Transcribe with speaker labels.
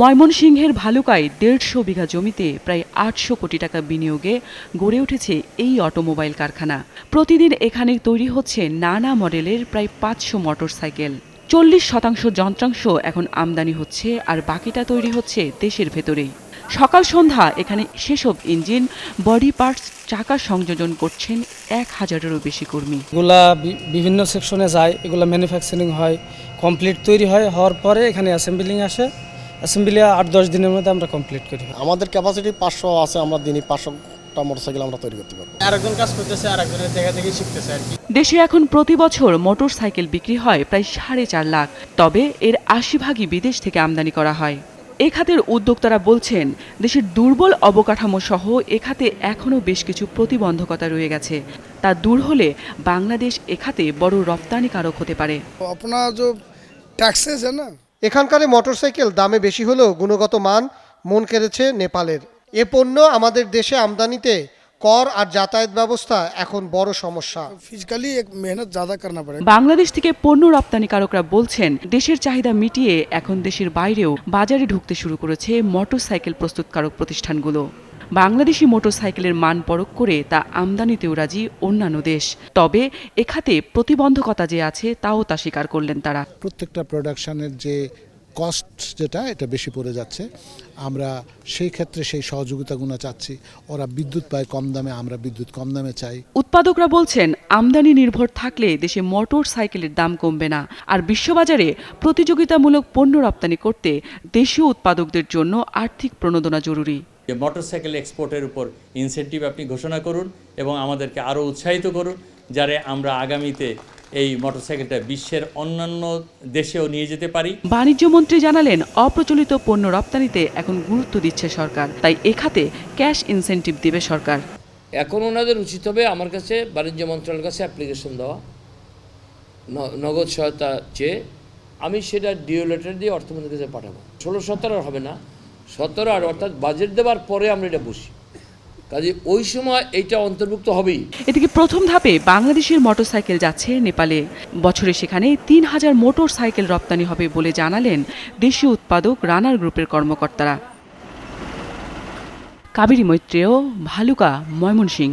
Speaker 1: ময়মনসিংহের ভালুকায় দেড়শো বিঘা জমিতে প্রায় আটশো কোটি টাকা বিনিয়োগে গড়ে উঠেছে এই অটোমোবাইল কারখানা। প্রতিদিন এখানে তৈরি হচ্ছে নানা মডেলের প্রায় পাঁচশো মোটরসাইকেল। চল্লিশ শতাংশ যন্ত্রাংশ এখন আমদানি হচ্ছে আর বাকিটা তৈরি হচ্ছে দেশের ভেতরেই। সকাল সন্ধ্যা এখানে সেসব ইঞ্জিন বডি পার্টস চাকা সংযোজন করছেন এক হাজারেরও বেশি কর্মী।
Speaker 2: এগুলা বিভিন্ন সেকশনে যায় এগুলো ম্যানুফ্যাকচারিং হয় কমপ্লিট তৈরি হয় হওয়ার পরে এখানে অ্যাসেম্বলিং আসে। অ্যাসেম্বলি আট দশ দিনের মধ্যে আমরা কমপ্লিট করি।
Speaker 3: আমাদের ক্যাপাসিটি পাঁচশো আছে আমরা দিনই মোটরসাইকেল আমরা তৈরি করতে পারব।
Speaker 2: আরেকজন কাজ করতেছে আরেকজনের দেখা দেখে শিখতেছে আর কি।
Speaker 1: দেশে এখন প্রতি বছর মোটর সাইকেল বিক্রি হয় প্রায় সাড়ে চার লাখ তবে এর আশি ভাগই বিদেশ থেকে আমদানি করা হয়। এ খাতের উদ্যোক্তারা বলছেন দেশের দুর্বল অবকাঠামো সহ এ খাতে এখনও বেশ কিছু প্রতিবন্ধকতা রয়ে গেছে। তা দূর হলে বাংলাদেশ এ খাতে বড় রপ্তানিকারক হতে পারে।
Speaker 4: আপনার যে ট্যাক্সেস হ্যাঁ না?
Speaker 5: এখানকার মোটরসাইকেল দামে বেশি হলেও গুণগত মান মন কেড়েছে নেপালের। এ পণ্য আমাদের দেশে আমদানিতে কর আর যাতায়াত ব্যবস্থা এখন বড় সমস্যা।
Speaker 4: ফিজিক্যালি মেহনত জাদা করনা পড়ে।
Speaker 1: বাংলাদেশ থেকে পণ্য রপ্তানিকারকরা বলছেন দেশের চাহিদা মিটিয়ে এখন দেশের বাইরেও বাজারে ঢুকতে শুরু করেছে মোটরসাইকেল প্রস্তুতকারক প্রতিষ্ঠানগুলো। বাংলাদেশি মোটরসাইকেলের মান পরখ করে তা আমদানিতেও রাজি অন্যান্য দেশ। তবে এখাতে প্রতিবন্ধকতা যে আছে তাও তা স্বীকার করলেন তারা।
Speaker 6: প্রত্যেকটা প্রোডাকশনের যে কস্ট যেটা এটা বেশি পড়ে যাচ্ছে। আমরা সেই ক্ষেত্রে সেই সহযোগিতাগুলো চাচ্ছি। ওরা বিদ্যুৎ পায় কম দামে আমরা বিদ্যুৎ কম দামে চাই।
Speaker 1: উৎপাদকরা বলছেন আমদানি নির্ভর থাকলে দেশে মোটর সাইকেলের দাম কমবে না। আর বিশ্ববাজারে প্রতিযোগিতামূলক পণ্য রপ্তানি করতে দেশীয় উৎপাদকদের জন্য আর্থিক প্রণোদনা জরুরি।
Speaker 7: যে মোটরসাইকেল এক্সপোর্টের উপর ইনসেন্টিভ আপনি ঘোষণা করুন এবং আমাদেরকে আরও উৎসাহিত করুন যারে আমরা আগামীতে এই মোটরসাইকেলটা বিশ্বের অন্যান্য দেশেও নিয়ে যেতে পারি।
Speaker 1: বাণিজ্য মন্ত্রী জানালেন অপ্রচলিত পণ্য রপ্তানিতে এখন গুরুত্ব দিচ্ছে সরকার তাই এ খাতে ক্যাশ ইনসেন্টিভ দেবে সরকার।
Speaker 8: এখন ওনাদের উচিত হবে আমার কাছে বাণিজ্য মন্ত্রণালয়ের কাছে অ্যাপ্লিকেশন দেওয়া নগদ সহায়তা চেয়ে আমি সেটা ডিও লেটার দিয়ে অর্থমন্ত্রীর কাছে পাঠাবো। ষোলো সতেরো আর হবে না সতেরো আর অর্থাৎ বাজেট দেওয়ার পরে আমরা এটা বসি। কাজে ওই সময় এটা অন্তর্ভুক্ত হবেই।
Speaker 1: এদিকে প্রথম ধাপে বাংলাদেশের মোটরসাইকেল যাচ্ছে নেপালে। বছরে সেখানে তিন হাজার মোটর সাইকেল রপ্তানি হবে বলে জানালেন দেশীয় উৎপাদক রানার গ্রুপের কর্মকর্তারা। কাবেরী মৈত্রেয়, ভালুকা ময়মনসিং